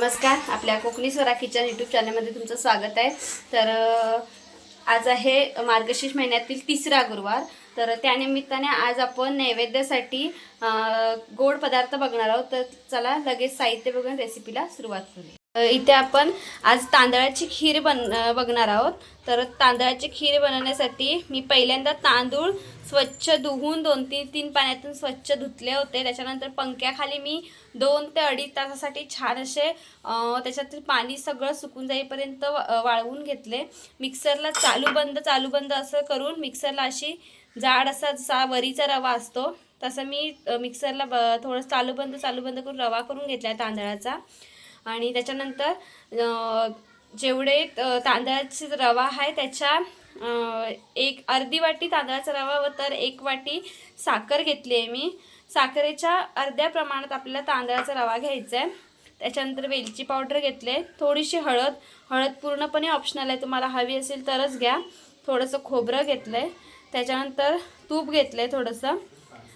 नमस्कार. आपल्या Konkani Swara kitchen YouTube चॅनलमध्ये तुमचं स्वागत आहे. तर आज आहे मार्गशीर्ष महिन्यातील तिसरा गुरुवार. तर त्यानिमित्ताने आज आपण नैवेद्यासाठी गोड पदार्थ बघणार आहोत. तर चला लगेच साहित्य बघून रेसिपीला सुरुवात करूया. इथे आपण आज तांदळाची खीर बन बघणार आहोत. तर तांदळाची खीर बनवण्यासाठी मी पहिल्यांदा तांदूळ स्वच्छ धुवून दोन तीन तीन पाण्यातून स्वच्छ धुतले होते. त्याच्यानंतर पंख्याखाली मी दोन ते अडीच तासासाठी छान असे त्याच्यातील पाणी सगळं सुकून जाईपर्यंत वाळवून घेतले. मिक्सरला चालू बंद चालू बंद असं करून मिक्सरला अशी जाड असा जसा वरीचा रवा असतो तसं मी मिक्सरला ब थोडं चालू बंद चालू बंद करून रवा करून घेतला आहे तांदळाचा. आणि त्याच्यानंतर जेवढे तांदळाची रवा आहे त्याच्या एक अर्धी वाटी तांदळाचा रवा व तर एक वाटी साखर घेतली आहे मी. साखरेच्या अर्ध्या प्रमाणात आपल्याला तांदळाचा रवा घ्यायचा आहे. त्याच्यानंतर वेलची पावडर घेतले थोडीशी हळद हळद पूर्णपणे ऑप्शनल आहे. तुम्हाला हवी असेल तरच घ्या. थोडंसं खोबरं घेतलं आहे. त्याच्यानंतर तूप घेतलं आहे थोडंसं.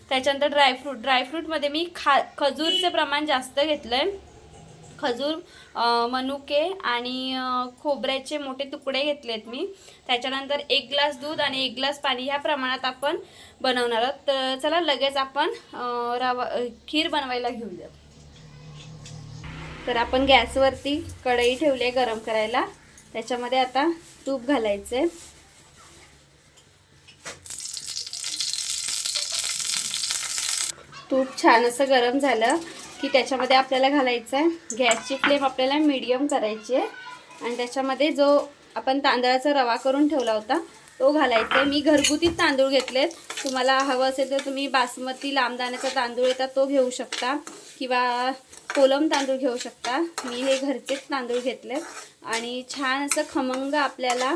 त्याच्यानंतर ड्रायफ्रूट ड्रायफ्रूटमध्ये मी खा खजूरचे प्रमाण जास्त घेतलं आहे. खजूर मनुके आणि खोबऱ्याचे मोठे तुकडे घेतलेत मी. त्याच्यानंतर एक ग्लास दूध आणि एक ग्लास पाणी ह्या प्रमाणात आपण बनवणार आहोत. तर चला लगेच आपण रवा खीर बनवायला घेऊया तर आपण गॅसवरती कढई ठेवली आहे गरम करायला. त्याच्यामध्ये आता तूप घालायचं आहे तूप छान असं गरम झालं. की त्याच्यामध्ये आपल्याला घालायचं आहे गॅसची फ्लेम आपल्याला मीडियम करायची आहे आणि त्याच्यामध्ये जो आपण तांदळाचा रवा करून ठेवला होता तो घालायचा आहे मी घरगुती तांदूळ घेतलेत. तुम्हाला हवं असेल तर तुम्ही बासमती लांबदाण्याचा तांदूळ येतात तो घेऊ शकता. किंवा कोलम तांदूळ घेऊ शकता. मी हे घरचेच तांदूळ घेतलेत. आणि छान असं खमंग आपल्याला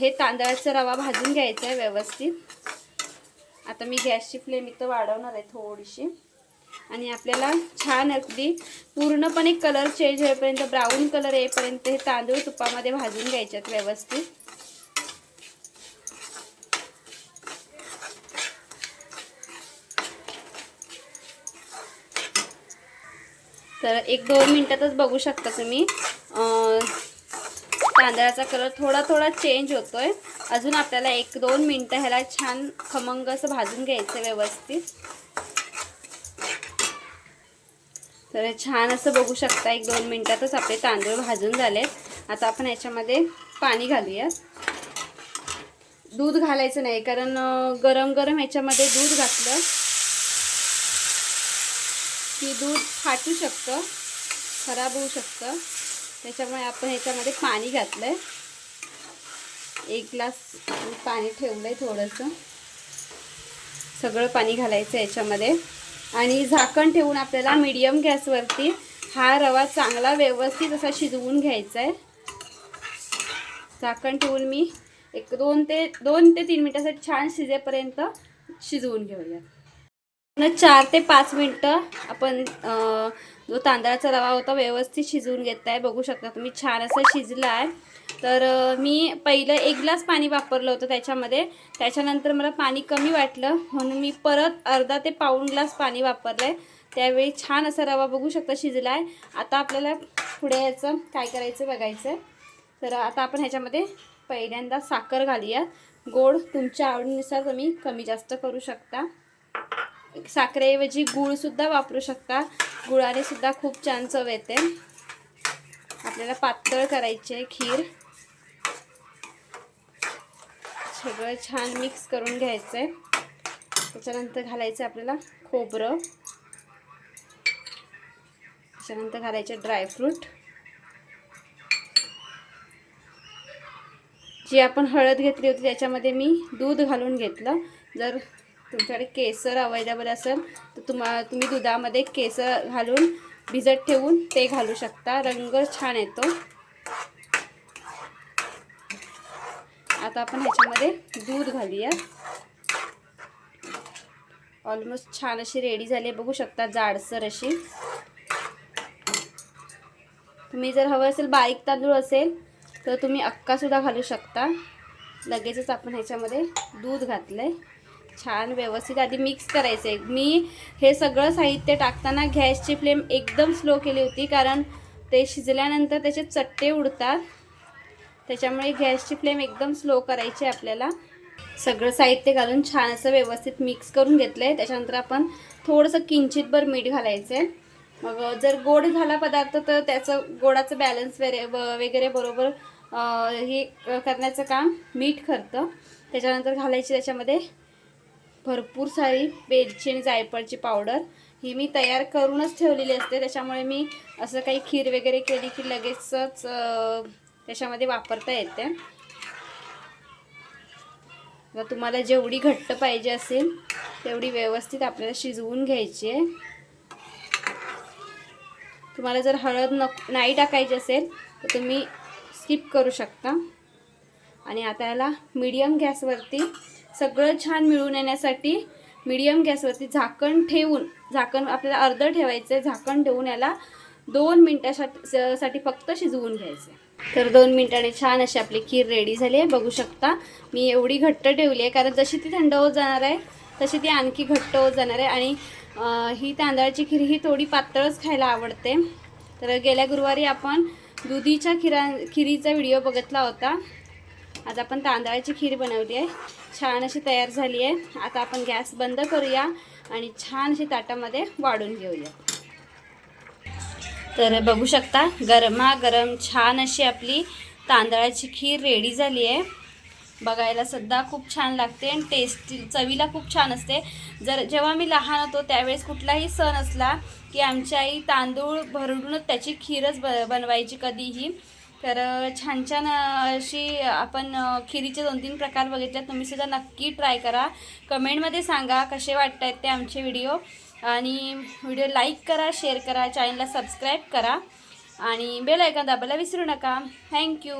हे तांदळाचा रवा भाजून घ्यायचा आहे व्यवस्थित. आता मी गॅसची फ्लेम इथं वाढवणार आहे थोडीशी. आणि आपल्याला छान अगदी पूर्णपणे कलर चेंज होईपर्यंत ब्राऊन कलर येईपर्यंत हे तांदूळ तुपामध्ये भाजून घ्यायचे आहेत व्यवस्थित. तर एक दोन मिनिटातच बघू शकता तुम्ही. तांदळाचा कलर थोडा थोडा चेंज होतोय. अजून आपल्याला एक दोन मिनटं ह्याला छान खमंग असं भाजून घ्यायचं व्यवस्थित. तर छान असं बघू शकता एक दोन मिनटातच आपले तांदूळ भाजून झालेत आता आपण याच्यामध्ये पाणी घालूया दूध घालायचं नाही कारण गरम गरम ह्याच्यामध्ये दूध घातलं की दूध फाटू शकतं खराब होऊ शकतं. त्याच्यामुळे आपण ह्याच्यामध्ये पाणी घातलं आहे एक ग्लास पाणी ठेवलं आहे थोडंसं. सगळं पाणी घालायचं याच्यामध्ये. आणि झाकण ठेवून आपल्याला मीडियम गॅसवरती हा रवा चांगला व्यवस्थित असा शिजवून घ्यायचा आहे झाकण ठेवून मी एक दोन ते दोन ते तीन मिनटासाठी छान शिजेपर्यंत शिजवून घेऊया न चार ते पाच मिनटं आपण जो तांदळाचा रवा होता व्यवस्थित शिजवून घेत आहे बघू शकता तुम्ही छान असं शिजला आहे तर मी पहिलं एक ग्लास पाणी वापरलं होतं त्याच्यामध्ये. त्याच्यानंतर मला पाणी कमी वाटलं. म्हणून मी परत अर्धा ते पाऊण ग्लास पाणी वापरलं आहे त्यावेळी छान असा रवा बघू शकता शिजला आहे आता आपल्याला पुढे याचं काय करायचं बघायचं. तर आता आपण ह्याच्यामध्ये पहिल्यांदा साखर घालूया गोड तुमच्या आवडीनुसार तुम्ही कमी जास्त करू शकता. साखरेऐवजी गूळसुद्धा वापरू शकता. गुळानेसुद्धा खूप छान चव येते. आपल्याला पातळ करायची आहे खीर. सगळं छान मिक्स करून घ्यायचं आहे त्याच्यानंतर घालायचं आहे आपल्याला खोबरं. त्याच्यानंतर घालायचे ड्रायफ्रूट जी आपण हळद घेतली होती त्याच्यामध्ये मी दूध घालून घेतलं. जर तुमच्याकडे केसर अवेलेबल असेल तर तुम्हा तुम्ही दुधामध्ये केसर घालून भिजत ठेवून ते घालू शकता. रंग छान येतो. आता आपण ह्याच्यामध्ये दूध घालूया. ऑलमोस्ट छान अशी रेडी झाली आहे. बघू शकता जाडसर अशी. तुम्ही जर हवं असेल बारीक तांदूळ असेल तर तुम्ही अक्कासुद्धा घालू शकता. लगेचच आपण ह्याच्यामध्ये दूध घातलं आहे छान व्यवस्थित आधी मिक्स करायचं आहे मी हे सगळं साहित्य टाकताना गॅसची फ्लेम एकदम स्लो केली होती कारण ते शिजल्यानंतर त्याचे चट्टे उडतात. त्याच्यामुळे गॅसची फ्लेम एकदम स्लो करायची आहे आपल्याला. सगळं साहित्य घालून छान असं व्यवस्थित मिक्स करून घेतलं आहे त्याच्यानंतर आपण थोडंसं किंचितभर मीठ घालायचं आहे मग जर गोड झाला पदार्थ तर त्याचं गोडाचं बॅलन्स वगैरे वगैरे बरोबर हे करण्याचं काम मीठ करतं त्याच्यानंतर घालायची त्याच्यामध्ये भरपूर सारी वेलची आणि जायफळची पावडर ही मी तयार करूनच ठेवलेली असते. त्याच्यामुळे मी असं काही खीर वगैरे केली की लगेचच त्याच्यामध्ये वापरता येते. व तुम्हाला जेवढी घट्ट पाहिजे असेल तेवढी व्यवस्थित आपल्याला शिजवून घ्यायची आहे. तुम्हाला जर हळद न नाही टाकायची असेल तर तुम्ही स्किप करू शकता. आणि आता याला मीडियम गॅसवरती सगळं छान मिळून येण्यासाठी मीडियम गॅसवरती झाकण ठेवून झाकण आपल्याला अर्ध ठेवायचं आहे झाकण ठेवून याला दोन मिनटासाठी साठी फक्त शिजवून घ्यायचं आहे तर दोन मिनटाने छान अशी आपली खीर रेडी झाली आहे. बघू शकता मी एवढी घट्ट ठेवली आहे कारण जशी ती थंड होत जाणार आहे तशी ती आणखी घट्ट होत जाणार आहे. आणि ही तांदळाची खीर ही थोडी पातळच खायला आवडते. तर गेल्या गुरुवारी आपण दुधीच्या खिरा खिरीचा व्हिडिओ बघितला होता. आज आपण तांदळाची खीर बनवली आहे. छान अशी तयार झाली आहे. आता आपण गॅस बंद करूया आणि छान अशी ताटामध्ये वाढून घेऊया. तर बघू शकता गरमागरम छान अशी आपली तांदळाची खीर रेडी झाली आहे. बघायला सुद्धा खूप छान लागते आणि टेस्टी चवीला खूप छान असते. जर जेव्हा मी लहान होतो त्यावेळेस कुठलाही सण असला की आमची आई तांदूळ भरडूनच त्याची खीरच ब बनवायची कधीही. तर छान छान अशी आपण खिरीचे दोन तीन प्रकार बघितले तुम्हीसुद्धा नक्की ट्राय करा. कमेंटमध्ये सांगा कसे वाटत आहेत ते आमचे व्हिडिओ. आणि व्हिडिओ लाईक करा शेअर करा चॅनलला सबस्क्राईब करा. आणि बेल ऐका दाबायला विसरू नका. थँक्यू